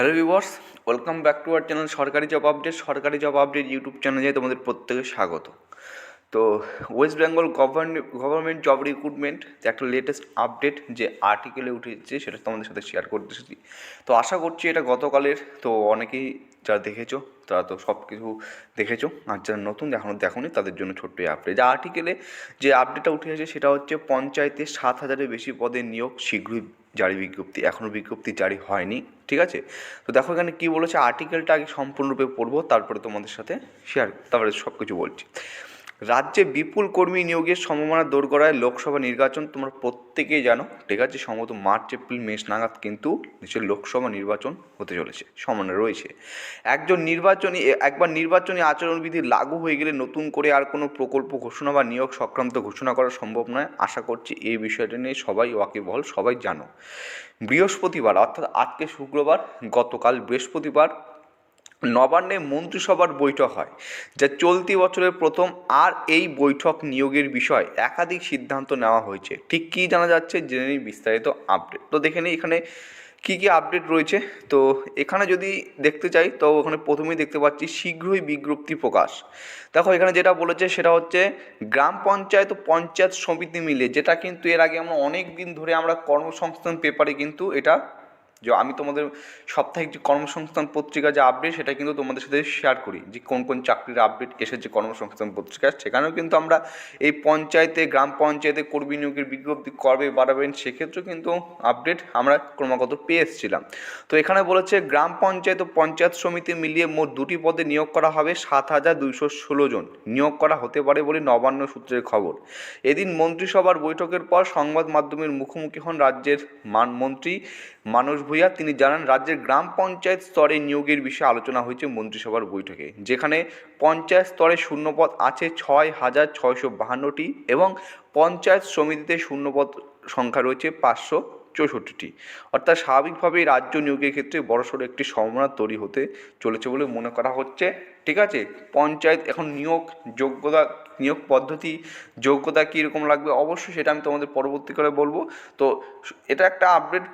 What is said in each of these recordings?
Hello viewers welcome back to our channel সরকারি job update সরকারি job update YouTube চ্যানেলে তোমাদের প্রত্যেকে স্বাগত। তো West Bengal government government job recruitment একটা লেটেস্ট আপডেট যে আর্টিকেলে উঠেছে সেটা তোমাদের সাথে শেয়ার করতে তো আশা করছি এটা গতকালের, তো অনেকেই যারা দেখেছ তারা তো সব কিছু দেখেছ। আর যারা নতুন এখনও দেখোনি, তাদের জন্য ছোট্ট এই আপডেট যা আর্টিকেলে যে আপডেটটা উঠে এসেছে, সেটা হচ্ছে পঞ্চায়েতে সাত হাজারের বেশি পদে নিয়োগ শীঘ্রই জারি বিজ্ঞপ্তি। এখনও বিজ্ঞপ্তি জারি হয়নি, ঠিক আছে? তো দেখো এখানে কী বলেছে আর্টিকেলটা আগে সম্পূর্ণরূপে পড়ব, তারপরে তোমাদের সাথে শেয়ার তারপরে সব কিছু বলছি। রাজ্যে বিপুল কর্মী নিয়োগের সম্ভাবনা দৌড় করায় লোকসভা নির্বাচন তোমরা প্রত্যেকেই জানো। ঠিক আছে, সম্ভবত মার্চ, এপ্রিল, মেষ নাগাদ কিন্তু নিশ্চয়ই লোকসভা নির্বাচন হতে চলেছে, সমানে রয়েছে। একজন নির্বাচনী, একবার নির্বাচনী আচরণবিধি লাগু হয়ে গেলে নতুন করে আর কোনো প্রকল্প ঘোষণা বা নিয়োগ সংক্রান্ত ঘোষণা করা সম্ভব নয়। আশা করছি এই বিষয়টা নিয়ে সবাই ওয়াকিবহল, সবাই জানো। বৃহস্পতিবার, অর্থাৎ আজকে শুক্রবার, গতকাল বৃহস্পতিবার নবান্নে মন্ত্রিসভার বৈঠক হয়, যা চলতি বছরের প্রথম আর এই বৈঠক নিয়োগের বিষয়ে একাধিক সিদ্ধান্ত নেওয়া হয়েছে। ঠিক কী জানা যাচ্ছে জেনে নিই বিস্তারিত আপডেট তো দেখে নিই এখানে কী কী আপডেট রয়েছে। তো এখানে যদি দেখতে চাই, তো ওখানে প্রথমেই দেখতে পাচ্ছি শীঘ্রই বিজ্ঞপ্তি প্রকাশ। দেখো, এখানে যেটা বলেছে সেটা হচ্ছে গ্রাম পঞ্চায়েত ও পঞ্চায়েত সমিতি মিলে, যেটা কিন্তু এর আগে আমরা অনেক দিন ধরে আমরা কর্মসংস্থান পেপারে কিন্তু এটা যে আমি তোমাদের সাপ্তাহিক যে কর্মসংস্থান পত্রিকা যে আপডেট সেটা কিন্তু তোমাদের সাথে শেয়ার করি। যে কোন কোন চাকরির আপডেট এসেছে কর্মসংস্থান পত্রিকা সেখানেও কিন্তু আমরা এই পঞ্চায়েতে, গ্রাম পঞ্চায়েতে কর্মী নিয়োগের বিজ্ঞপ্তি করবে বাড়াবেন সেক্ষেত্রেও কিন্তু আপডেট আমরা ক্রমাগত পেয়ে এসেছিলাম। তো এখানে বলেছে, গ্রাম পঞ্চায়েত ও পঞ্চায়েত সমিতি মিলিয়ে মোট দুটি পদে নিয়োগ করা হবে সাত হাজার দুইশো ষোলো জন। নিয়োগ করা হতে পারে বলে নবান্ন সূত্রের খবর। এদিন মন্ত্রিসভার বৈঠকের পর সংবাদ মাধ্যমের মুখোমুখি হন রাজ্যের মান মন্ত্রী মানস ভূঁইয়া তিনি জানান, রাজ্যের গ্রাম পঞ্চায়েত স্তরে নিয়োগের বিষয়ে আলোচনা হয়েছে মন্ত্রিসভার বৈঠকে, যেখানে পঞ্চায়েত স্তরে শূন্যপদ আছে ছয় হাজার ছয়শো বাহান্নটি এবং পঞ্চায়েত সমিতিতে শূন্যপদ সংখ্যা রয়েছে পাঁচশো চৌষট্টিটি। অর্থাৎ স্বাভাবিকভাবেই রাজ্য নিয়োগের ক্ষেত্রে বড়সড় একটি সম্ভাবনা তৈরি হতে চলেছে বলে মনে করা হচ্ছে। ঠিক আছে? পঞ্চায়েত এখন নিয়োগ যোগ্যতা, নিয়োগ পদ্ধতি, যোগ্যতা কীরকম লাগবে অবশ্যই সেটা আমি তোমাদের পরবর্তীকালে বলব। তো এটা একটা আপডেট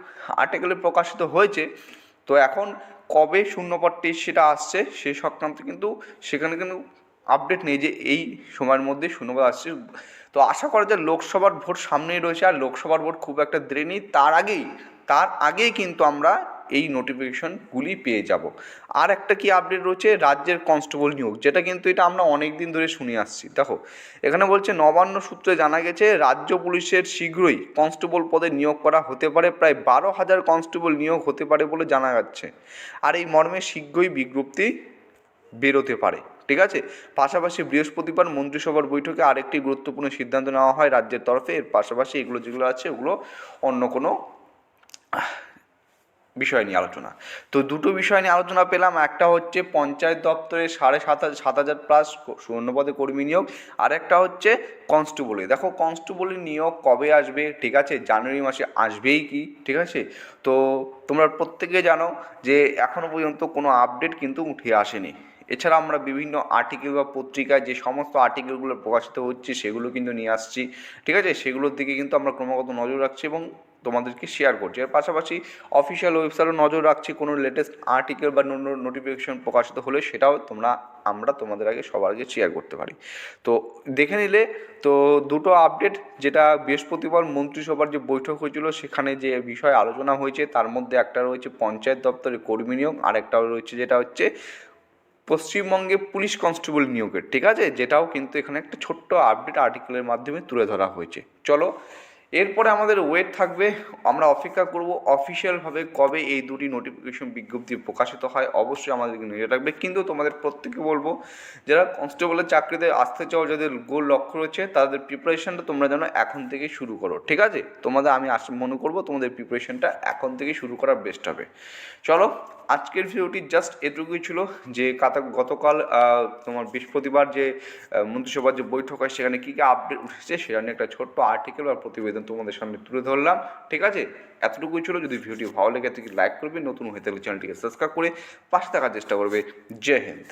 আর্টিকেলে প্রকাশিত হয়েছে। তো এখন কবে শূন্যপদটি সেটা আসছে সে সংক্রান্ত কিন্তু সেখানে কিন্তু আপডেট নেই যে এই সময়ের মধ্যে শূন্যপদ আসছে। তো আশা করা যায় লোকসভার ভোট সামনেই রয়েছে আর লোকসভার ভোট খুব একটা দেরি নেই তার আগেই তার আগেই কিন্তু আমরা এই নোটিফিকেশনগুলি পেয়ে যাব। আর একটা কি আপডেট রয়েছে? রাজ্যের কনস্টেবল নিয়োগ, যেটা কিন্তু এটা আমরা অনেক দিন ধরে শুনে আসছি। দেখো, এখানে বলছে নবান্ন সূত্রে জানা গেছে, রাজ্য পুলিশের শীঘ্রই কনস্টেবল পদে নিয়োগ করা হতে পারে। প্রায় বারো হাজার কনস্টেবল নিয়োগ হতে পারে বলে জানা যাচ্ছে। আর এই মর্মে শীঘ্রই বিজ্ঞপ্তি বেরোতে পারে। ঠিক আছে? পাশাপাশি বৃহস্পতিবার মন্ত্রিসভার বৈঠকে আরেকটি গুরুত্বপূর্ণ সিদ্ধান্ত নেওয়া হয় রাজ্যের তরফে। এর পাশাপাশি এগুলো যেগুলো আছে ওগুলো অন্য কোনো বিষয় নিয়ে আলোচনা। তো দুটো বিষয় নিয়ে আলোচনা পেলাম। একটা হচ্ছে পঞ্চায়েত দপ্তরে সাড়ে সাত হাজার সাত হাজার প্লাস শূন্যপদে কর্মী নিয়োগ। আর একটা হচ্ছে কনস্টেবলে দেখো কনস্টেবলের নিয়োগ কবে আসবে? ঠিক আছে? জানুয়ারি মাসে আসবেই কি? ঠিক আছে? তো তোমরা প্রত্যেকে জানো যে এখনও পর্যন্ত কোনো আপডেট কিন্তু উঠে আসেনি। এছাড়া আমরা বিভিন্ন আর্টিকেল বা পত্রিকায় যে সমস্ত আর্টিকেলগুলো প্রকাশিত হচ্ছে সেগুলো কিন্তু নিয়ে আসছি, ঠিক আছে? সেগুলোর দিকে কিন্তু আমরা ক্রমাগত নজর রাখছি এবং তোমাদেরকে শেয়ার করছি। এর পাশাপাশি অফিসিয়াল ওয়েবসাইটও নজর রাখছি, কোনো লেটেস্ট আর্টিকেল বা নোটিফিকেশন প্রকাশিত হলে সেটাও তোমরা, আমরা তোমাদের আগে সবার আগে শেয়ার করতে পারি। তো দেখে নিলে, তো দুটো আপডেট যেটা বৃহস্পতিবার মন্ত্রিসভার যে বৈঠক হয়েছিল, সেখানে যে বিষয়ে আলোচনা হয়েছে, তার মধ্যে একটা রয়েছে পঞ্চায়েত দপ্তরে কর্মী নিয়োগ আর একটা রয়েছে যেটা হচ্ছে পশ্চিমবঙ্গে পুলিশ কনস্টেবল নিয়োগের, ঠিক আছে? যেটাও কিন্তু এখানে একটা ছোট্ট আপডেট আর্টিকেলের মাধ্যমে তুলে ধরা হয়েছে। চলো, এরপরে আমাদের ওয়েট থাকবে। আমরা অপেক্ষা করব অফিসিয়ালভাবে কবে এই দুটি নোটিফিকেশন বিজ্ঞপ্তি প্রকাশিত হয়। অবশ্যই আমাদেরকে নজর রাখবে। কিন্তু তোমাদের প্রত্যেকে বলব, যারা কনস্টেবলের চাকরিতে আসতে চাও, যাদের গোল লক্ষ্য রয়েছে, তাদের প্রিপারেশনটা তোমরা যেন এখন থেকে শুরু করো, ঠিক আছে? তোমাদের আমি আস মনে করব তোমাদের প্রিপারেশনটা এখন থেকে শুরু করা বেস্ট হবে। চলো আজকের ভিডিওটি জাস্ট এটুকুই ছিল যে কাতা গতকাল তোমার বৃহস্পতিবার যে মন্ত্রিসভার যে বৈঠক হয়, সেখানে কী কী আপডেট উঠেছে সেটা নিয়ে একটা ছোট্ট আর্টিকেল বা প্রতিবেদন তোমাদের সামনে তুলে ধরলাম। ঠিক আছে? এতটুকুই ছিল। যদি ভিডিওটি ভালো লেগে থাকে লাইক করবে। নতুন হয়ে থাকলে চ্যানেলটিকে সাবস্ক্রাইব করে পাশে থাকার চেষ্টা করবে। জয় হিন্দ।